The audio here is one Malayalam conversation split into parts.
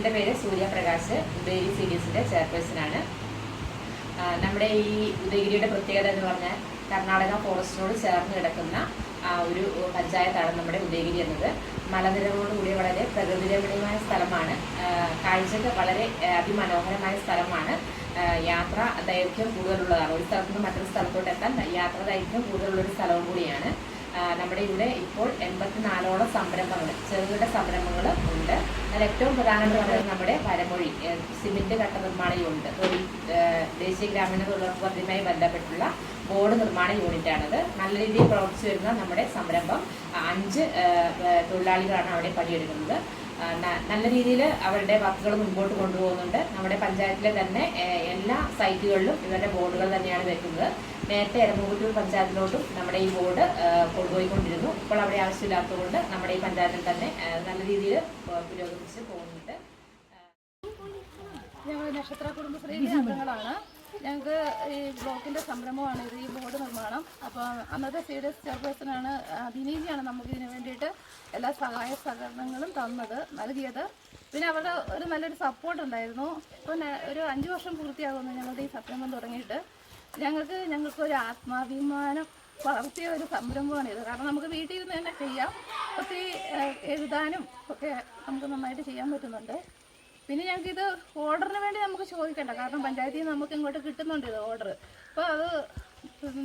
എന്റെ പേര് സൂര്യപ്രകാശ് ഉദയഗിരി സി ഡി എസിന്റെ ചെയർപേഴ്സണാണ് നമ്മുടെ ഈ ഉദയഗിരിയുടെ പ്രത്യേകത എന്ന് പറഞ്ഞാൽ കർണാടക ഫോറസ്റ്റിനോട് ചേർന്ന് കിടക്കുന്ന ഒരു പഞ്ചായത്താണ് നമ്മുടെ ഉദയഗിരി എന്നത്. മലനിരകളോട് വളരെ പ്രകൃതി രമണീയമായ സ്ഥലമാണ് കാഴ്ചകൾ വളരെ അതിമനോഹരമായ സ്ഥലമാണ്. യാത്ര ദൈർഘ്യം കൂടുതലുള്ളതാണ്. ഒരു സ്ഥലത്ത് നിന്ന് മറ്റൊരു സ്ഥലത്തോട്ട് എത്താൻ യാത്ര ദൈർഘ്യം കൂടുതലുള്ളൊരു സ്ഥലവും കൂടിയാണ്. നമ്മുടെ ഇവിടെ ഇപ്പോൾ എൺപത്തിനാലോളം സംരംഭങ്ങൾ ചെറുകിട സംരംഭങ്ങൾ ഉണ്ട്. അതിൽ ഏറ്റവും പ്രധാനപ്പെട്ട നമ്മുടെ പരമൊഴി സിമെന്റ് കട്ട നിർമ്മാണ യൂണിറ്റ് തൊഴിൽ ദേശീയ ഗ്രാമീണ തൊഴിലുറപ്പ് പദ്ധതിയുമായി ബന്ധപ്പെട്ടുള്ള ബോർഡ് നിർമ്മാണ യൂണിറ്റാണത്. നല്ല രീതിയിൽ പ്രവർത്തിച്ചു വരുന്ന നമ്മുടെ സംരംഭം അഞ്ച് തൊഴിലാളികളാണ് അവിടെ പണിയെടുക്കുന്നത്. നല്ല രീതിയിൽ അവരുടെ വർക്കുകൾ മുമ്പോട്ട് കൊണ്ടുപോകുന്നുണ്ട്. നമ്മുടെ പഞ്ചായത്തിലെ തന്നെ എല്ലാ സൈറ്റുകളിലും ഇവരുടെ ബോർഡുകൾ തന്നെയാണ് വെക്കുന്നത്. നേരത്തെ എരമകുറ്റൂർ പഞ്ചായത്തിലോട്ടും നമ്മുടെ ഈ ബോർഡ് കൊണ്ടുപോയിക്കൊണ്ടിരുന്നു. ഇപ്പോൾ അവിടെ ആവശ്യമില്ലാത്തതുകൊണ്ട് നമ്മുടെ ഈ പഞ്ചായത്തിൽ തന്നെ നല്ല രീതിയിൽ പുരോഗമിച്ച് പോകുന്നുണ്ട്. ഞങ്ങൾ നക്ഷത്ര കുടുംബശ്രീയിലെ അംഗങ്ങളാണ് ഞങ്ങൾക്ക് ഈ ബ്ലോക്കിന്റെ സംരംഭമാണ് ഇത് ഈ ബോർഡ് നിർമ്മാണം. അപ്പോൾ അന്നത്തെ സി ഡി എസ് ചെയർപേഴ്സണാണ് ദിനീജിയാണ് നമുക്ക് ഇതിനു വേണ്ടിയിട്ട് എല്ലാ സഹായ സഹകരണങ്ങളും തന്നത് നൽകിയത്. പിന്നെ അവരുടെ ഒരു നല്ലൊരു സപ്പോർട്ട് ഉണ്ടായിരുന്നു. ഇപ്പോൾ ഒരു അഞ്ച് വർഷം പൂർത്തിയാകുന്നു ഞങ്ങളുടെ ഈ സംരംഭം തുടങ്ങിയിട്ട്. ഞങ്ങൾക്ക് ഞങ്ങൾക്ക് ഒരു ആത്മാഭിമാനം വളർത്തിയ ഒരു സംരംഭമാണിത് കാരണം നമുക്ക് വീട്ടിൽ ഇരുന്ന് തന്നെ ചെയ്യാം. ഒത്തിരി എഴുതാനും ഒക്കെ നമുക്ക് നന്നായിട്ട് ചെയ്യാൻ പറ്റുന്നുണ്ട്. പിന്നെ ഞങ്ങൾക്ക് ഇത് ഓർഡറിന് വേണ്ടി നമുക്ക് ചോദിക്കണ്ട. കാരണം പഞ്ചായത്തിൽ നിന്ന് നമുക്ക് ഇങ്ങോട്ട് കിട്ടുന്നുണ്ട് ഇത് ഓർഡർ. അപ്പോൾ അത്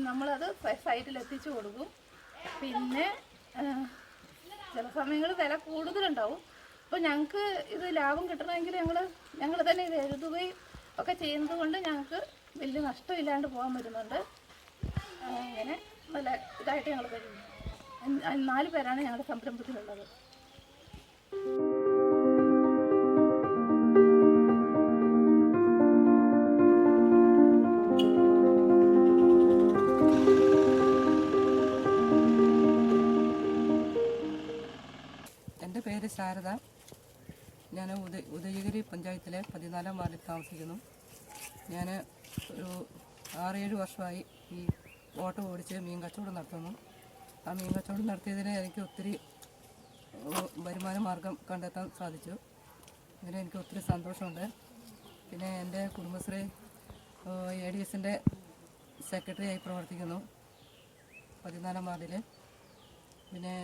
നമ്മളത് സൈറ്റിൽ എത്തിച്ചു കൊടുക്കും. പിന്നെ ചില സമയങ്ങളിൽ വില കൂടുതലുണ്ടാവും. അപ്പോൾ ഞങ്ങൾക്ക് ഇത് ലാഭം കിട്ടണമെങ്കിൽ ഞങ്ങൾ ഞങ്ങൾ തന്നെ ഇത് എഴുതുകയും ഒക്കെ ചെയ്യുന്നത് കൊണ്ട് ഞങ്ങൾക്ക് വലിയ നഷ്ടമില്ലാണ്ട് പോകാൻ പറ്റുന്നുണ്ട്. അങ്ങനെ നല്ല ഇതായിട്ട് ഞങ്ങൾ കഴിയുന്നു നാല് പേരാണ് ഞങ്ങളുടെ സംരംഭത്തിലുള്ളത്. പേര് ശാരദ. ഞാൻ ഉദയ ഉദയഗിരി പഞ്ചായത്തിലെ പതിനാലാം വാർഡിൽ താമസിക്കുന്നു. ഞാൻ ഒരു ആറേഴ് വർഷമായി ഈ ഓട്ടോ ഓടിച്ച് മീൻ കച്ചവടം നടത്തുന്നു. ആ മീൻ കച്ചവടം നടത്തിയതിന് എനിക്ക് ഒത്തിരി വരുമാന മാർഗം കണ്ടെത്താൻ സാധിച്ചു. ഇതിന് എനിക്ക് ഒത്തിരി സന്തോഷമുണ്ട്. പിന്നെ എന്റെ കുടുംബശ്രീ എ ഡി എസിന്റെ സെക്രട്ടറിയായി പ്രവർത്തിക്കുന്നു പതിനാലാം വാർഡിൽ പിന്നെ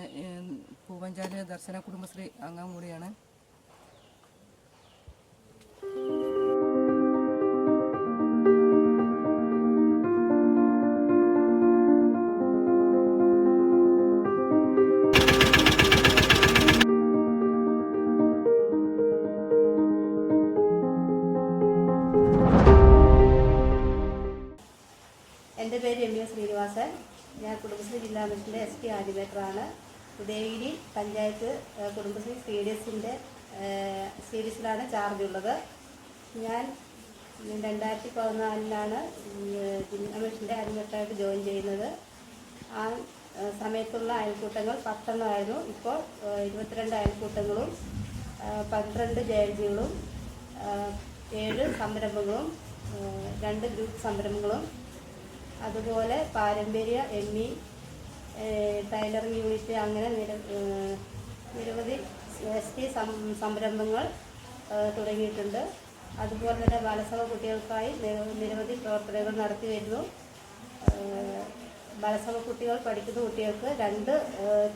പൂവഞ്ചാൽ ദർശന കുടുംബശ്രീ അംഗം കൂടിയാണ്. എന്റെ പേര് രമ്യ ശ്രീനിവാസൻ. ഞാൻ കുടുംബശ്രീ ജില്ലാ മിഷന്റെ എസ് പി ആനിമേറ്ററാണ് ഉദയഗിരി പഞ്ചായത്ത് കുടുംബശ്രീ സി ഡി എസിന്റെ സി ഡി എസിലാണ് ചാർജ് ഉള്ളത് ഞാൻ രണ്ടായിരത്തി പതിനാലിലാണ് ജില്ലാ മിഷന്റെ ആനിമേറ്ററായിട്ട് ജോയിൻ ചെയ്യുന്നത്. ആ സമയത്തുള്ള അയൽക്കൂട്ടങ്ങൾ പത്തെണ്ണമായിരുന്നു. ഇപ്പോൾ ഇരുപത്തിരണ്ട് അയൽക്കൂട്ടങ്ങളും പന്ത്രണ്ട് ജെ ഏഴ് സംരംഭങ്ങളും രണ്ട് ഗ്രൂപ്പ് സംരംഭങ്ങളും അതുപോലെ പാരമ്പര്യ എം ഇ ടൈലറിംഗ് യൂണിറ്റ് അങ്ങനെ നിര നിരവധി എസ് ടി സംരംഭങ്ങൾ തുടങ്ങിയിട്ടുണ്ട്. അതുപോലെ തന്നെ ബാലസഭ കുട്ടികൾക്കായി നിര- നിരവധി പ്രവർത്തനങ്ങൾ നടത്തി വരുന്നു. ബാലസഭ കുട്ടികൾ പഠിക്കുന്ന കുട്ടികൾക്ക് രണ്ട്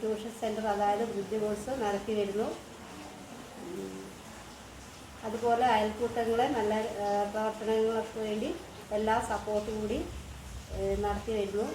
ട്യൂഷൻ സെന്റർ അതായത് ബുദ്ധി കോഴ്സ് നടത്തി വരുന്നു. അതുപോലെ അയൽക്കൂട്ടങ്ങളെ നല്ല പ്രവർത്തനങ്ങൾക്ക് വേണ്ടി എല്ലാ സപ്പോർട്ടും കൂടി ഏഹ് നടത്തി വരുന്നു